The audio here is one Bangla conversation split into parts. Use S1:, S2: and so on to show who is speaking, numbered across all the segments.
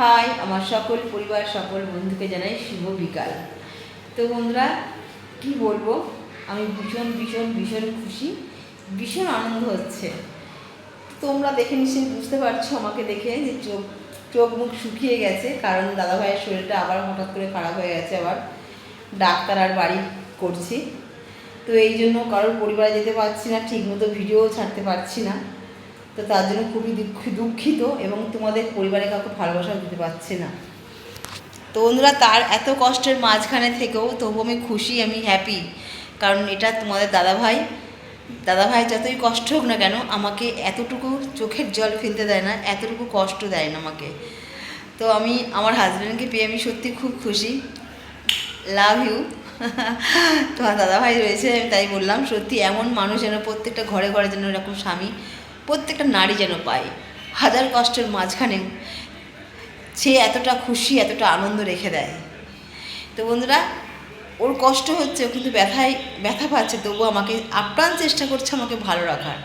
S1: হাই, আমার সকল পরিবার, সকল বন্ধুকে জানাই শুভ বিকাল। তো বন্ধুরা, কি বলব? আমি ভীষণ ভীষণ ভীষণ খুশি, ভীষণ আনন্দ হচ্ছে। তোমরা দেখে নিশ্চয়ই বুঝতে পারছ, আমাকে দেখে যে চোখ চোখ, মুখ শুকিয়ে গেছে, কারণ দাদাভাইয়ের শরীরটা আবার হঠাৎ করে খারাপ হয়ে গেছে, আবার ডাক্তার আর বাড়ি করছি। তো এই জন্য কারোর পরিবারে যেতে পারছি না, ঠিকমতো ভিডিও ছাড়তে পারছি না। তো তার জন্য খুবই দুঃখ, দুঃখিত এবং তোমাদের পরিবারে কাউকে ভালোবাসা দিতে পারছি না। তো বন্ধুরা, তার এত কষ্টের মাঝখানে থেকেও তবু আমি খুশি, আমি হ্যাপি কারণ এটা তোমাদের দাদাভাই দাদাভাই যতই কষ্ট হোক না কেন আমাকে এতটুকু চোখের জল ফেলতে দেয় না, এতটুকু কষ্ট দেয় না আমাকে। তো আমি, আমার হাজব্যান্ডকে পেয়ে আমি সত্যি খুব খুশি। লাভ ইউ তোমার দাদাভাই রয়েছে, আমি তাই বললাম, সত্যি এমন মানুষ যেন প্রত্যেকটা ঘরে ঘরে যেন এরকম স্বামী প্রত্যেকটা নারী যেন পায়। হাজার কষ্টের মাঝখানে সে এতটা খুশি, এতটা আনন্দ রেখে দেয়। তো বন্ধুরা, ওর কষ্ট হচ্ছে, ও কিন্তু ব্যথায়, ব্যথা পাচ্ছে, তবু আমাকে আপ্রাণ চেষ্টা করছে আমাকে ভালো রাখার।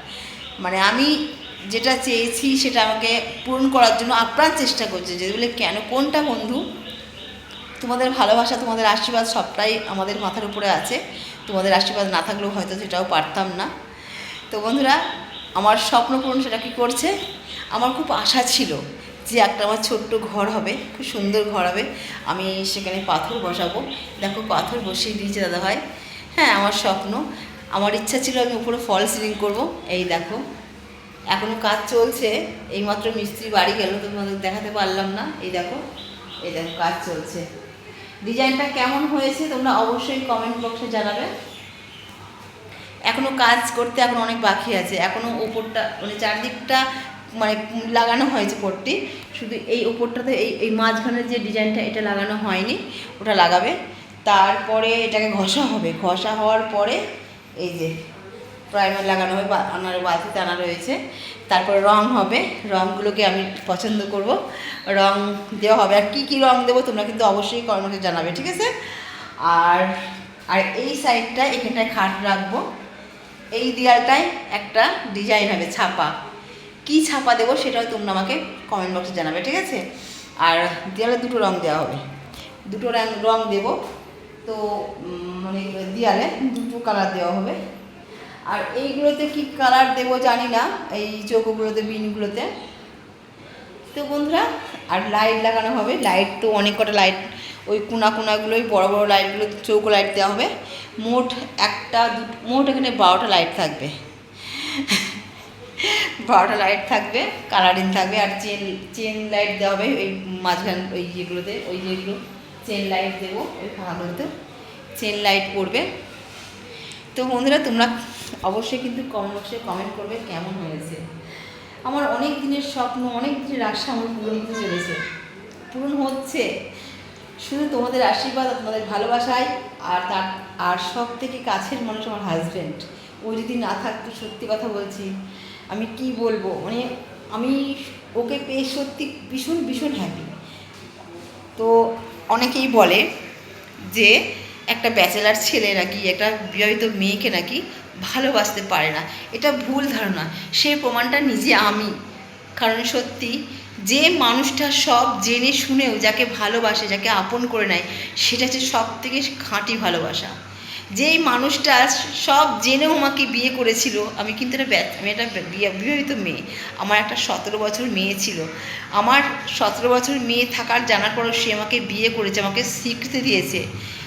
S1: মানে আমি যেটা চেয়েছি, সেটা আমাকে পূরণ করার জন্য আপ্রাণ চেষ্টা করছে যে বলে, কেন, কোনটা বন্ধু? তোমাদের ভালোবাসা, তোমাদের আশীর্বাদ সবটাই আমাদের মাথার উপরে আছে। তোমাদের আশীর্বাদ না থাকলেও হয়তো সেটাও পারতাম না। তো বন্ধুরা আমার স্বপ্ন পূরণ সেটা কী করছে? আমার খুব আশা ছিল যে একটা আমার ছোট্ট ঘর হবে, খুব সুন্দর ঘর হবে। আমি সেখানে পাথর বসাবো। দেখো পাথর বসিয়ে দিয়েছে দাদাভাই হ্যাঁ আমার স্বপ্ন। আমার ইচ্ছা ছিল আমি উপরে ফল সিলিং করব। এই দেখো। এখনও কাজ চলছে। এইমাত্র মিস্ত্রি বাড়ি গেল, তোমাদের দেখাতে পারলাম না। এই দেখো। এই দেখো, কাজ চলছে। ডিজাইনটা কেমন হয়েছে তোমরা অবশ্যই কমেন্ট বক্সে জানাবে। এখনও কাজ করতে এখন অনেক বাকি আছে। এখনও ওপরটা মানে চারদিকটা মানে লাগানো হয়েছে পট্টি শুধু এই ওপরটাতে এই এই মাঝখানের যে ডিজাইনটা, এটা লাগানো হয়নি, ওটা লাগাবে। তারপরে এটাকে ঘষা হবে। ঘষা হওয়ার পরে এই যে প্রাইমার লাগানো হবে আনার বালতিতে আনা রয়েছে। তারপরে রং হবে। রঙগুলোকে আমি পছন্দ করব। রং দেওয়া হবে। আর কী কী রং দেবো তোমরা কিন্তু অবশ্যই কর্মকে জানাবে, ঠিক আছে? আর আর এই সাইডটা এখানটায় খাট রাখব। এই দেয়ালটায় একটা ডিজাইন হবে, ছাপা। কি ছাপা দেবো সেটাও তোমরা আমাকে কমেন্ট বক্সে জানাবে, ঠিক আছে? আর দেয়ালে দুটো রং দেওয়া হবে। দুটো রং রং দেবো, তো মানে দেয়ালে দুটো কালার দেওয়া হবে। আর এইগুলোতে কি কালার দেবো জানি না, এই চৌকোগুলোতে, বিনগুলোতে। তো বন্ধুরা, আর লাইট লাগানো হবে। লাইট তো অনেক কটা লাইট ওই কোনা কোনাগুলোই বড় বড় লাইটগুলো, চৌকো লাইট দেওয়া হবে। মোট একটা দুটো মোট এখানে বারোটা লাইট থাকবে। বারোটা লাইট থাকবে, কালারিং থাকবে, আর চেন চেন লাইট দেওয়া হবে ওই মাঝখান, ওই ইয়েগুলোতে, ওই যেগুলো চেন লাইট দেবো ওই ফাঁকাগুলোতে চেন লাইট পড়বে। তো বন্ধুরা, তোমরা অবশ্যই কিন্তু কমেন্ট বক্সে কমেন্ট করবে কেমন হয়েছে। আমার অনেক দিনের স্বপ্ন, অনেক দিনের আশা আমার পূরণ হতে চলেছে। পূরণ হচ্ছে। শুধু তোমাদের আশীর্বাদ তোমাদের ভালোবাসায় আর তার, আর সব থেকে কাছের মানুষ আমার হাজব্যান্ড ও যদি না থাকতো, সত্যি কথা বলছি, আমি কি বলব? মানে আমি ওকে পেয়ে সত্যি ভীষণ ভীষণ হ্যাপি তো অনেকেই বলে যে একটা ব্যাচেলার ছেলে নাকি, একটা বিবাহিত মেয়েকে নাকি ভালোবাসতে পারে না। এটা ভুল ধারণা। সেই প্রমাণটা নিজে আমি। কারণ সত্যি যে মানুষটা সব জেনে শুনেও যাকে ভালোবাসে, যাকে আপন করে নেয়, সেটা হচ্ছে সব থেকে খাঁটি ভালোবাসা। যেই মানুষটা সব জেনেও আমাকে বিয়ে করেছিল, আমি কিন্তু ব্যা- আমি একটা বিবাহিত মেয়ে। আমার একটা সতেরো বছর মেয়ে ছিল। আমার সতেরো বছর মেয়ে থাকার জানার পরও সে আমাকে বিয়ে করেছে, আমাকে স্বীকৃতি দিয়েছে,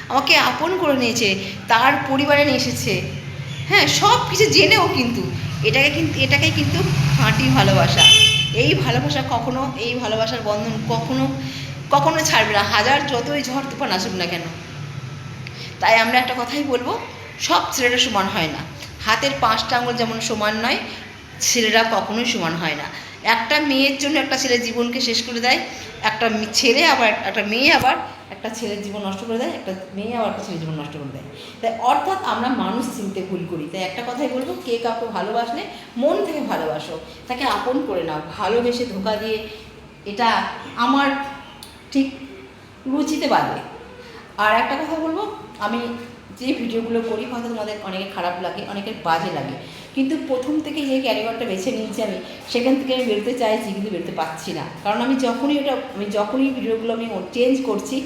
S1: আমাকে আপন করে নিয়েছে, তার পরিবারে নিয়ে এসেছে। হ্যাঁ সব কিছু জেনেও কিন্তু এটাকে কিন্তু এটাকে কিন্তু খাঁটি ভালোবাসা। এই ভালোবাসা কখনো, এই ভালোবাসার বন্ধন কখনো কখনো ছাড়বে না। হাজার যতই ঝড় তুফান আসুক না কেন। তাই আমরা একটা কথাই বলব, সব ছেলেরা সমান হয় না। হাতের পাঁচটা আঙুল যেমন সমান নয়, ছেলেরা কখনোই সমান হয় না। একটা মেয়ের জন্য একটা ছেলে জীবনকে শেষ করে দেয়, একটা ছেলে আবার, একটা মেয়ে আবার একটা ছেলের জীবন নষ্ট করে দেয়, একটা মেয়ে আবার একটা ছেলের জীবন নষ্ট করে দেয়। তাই অর্থাৎ আমরা মানুষ চিনতে ভুল করি। তাই একটা কথাই বলব, কে কাউকে ভালোবাসলে মন থেকে ভালোবাসো, তাকে আপন করে নাও, ভালোবেসে ধোকা দিয়ে এটা আমার ঠিক রুচিতে বাদে আর একটা কথা বলব, আমি যে ভিডিওগুলো করি, হয়তো তোমাদের অনেকে খারাপ লাগে, অনেকের বাজে লাগে। কিন্তু প্রথম থেকে যে ক্যারিয়ারটা বেছে নিয়েছি আমি, সেখান থেকে আমি বেরোতে চাইছি, কিন্তু বেরোতে পারছি না। কারণ আমি যখনই ওটা, আমি যখনই ভিডিওগুলো আমি চেঞ্জ করছি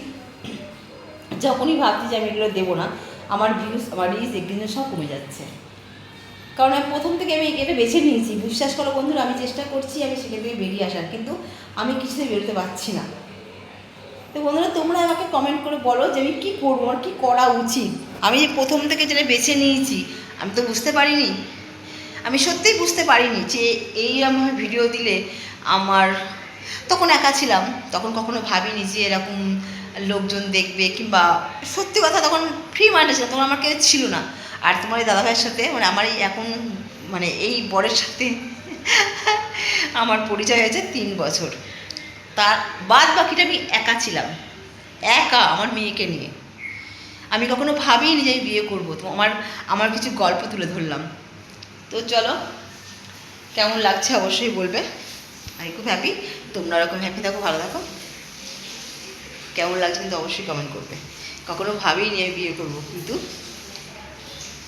S1: যখনই ভাবছি যে আমি এগুলো দেবো না, আমার ভিউজ আমার রিচ এগুলো সব কমে যাচ্ছে। কারণ আমি প্রথম থেকে আমি এটা বেছে নিয়েছি। বিশ্বাস করো বন্ধুরা, আমি চেষ্টা করছি আমি সেখান থেকে বেরিয়ে আসার, কিন্তু আমি কিছুতে বেরোতে পারছি না। তো বন্ধুরা, তোমরা আমাকে কমেন্ট করে বলো যে আমি কী করব, আমার কী করা উচিত? আমি যে প্রথম থেকে যেটা বেছে নিয়েছি, আমি তো বুঝতে পারিনি। আমি সত্যিই বুঝতে পারিনি যে এই আমার ভিডিও দিলে আমার তখন একা ছিলাম। তখন কখনো ভাবিনি যে এরকম লোকজন দেখবে কিংবা সত্যি কথা তখন ফ্রি মাইন্ডে ছিল তখন আমার কেউ ছিল না। আর তোমার এই দাদাভাইয়ের সাথে মানে আমার এই এখন মানে এই বরের সাথে আমার পরিচয় হয়েছে তিন বছর। তার বাদ বাকিটা আমি একা ছিলাম। একা আমার মেয়েকে নিয়ে। আমি কখনো ভাবিনি যে আমি বিয়ে করব। তো আমার আমার কিছু গল্প তুলে ধরলাম। তো চলো, কেমন লাগছে অবশ্যই বলবে। আমি খুব হ্যাপি তোমরা ওরকম হ্যাপি থাকো, ভালো থাকো। কেমন লাগছে কিন্তু অবশ্যই কমেন্ট করবে। কখনো ভাবিনি আমি বিয়ে করব, কিন্তু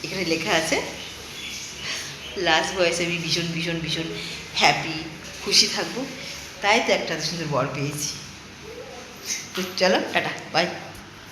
S1: এখানে লেখা আছে লাস্ট বয়সে আমি ভীষণ ভীষণ ভীষণ হ্যাপি খুশি থাকব। তাই তো একটা সুন্দর বর পেয়েছি। তো চলো, টাটা বাই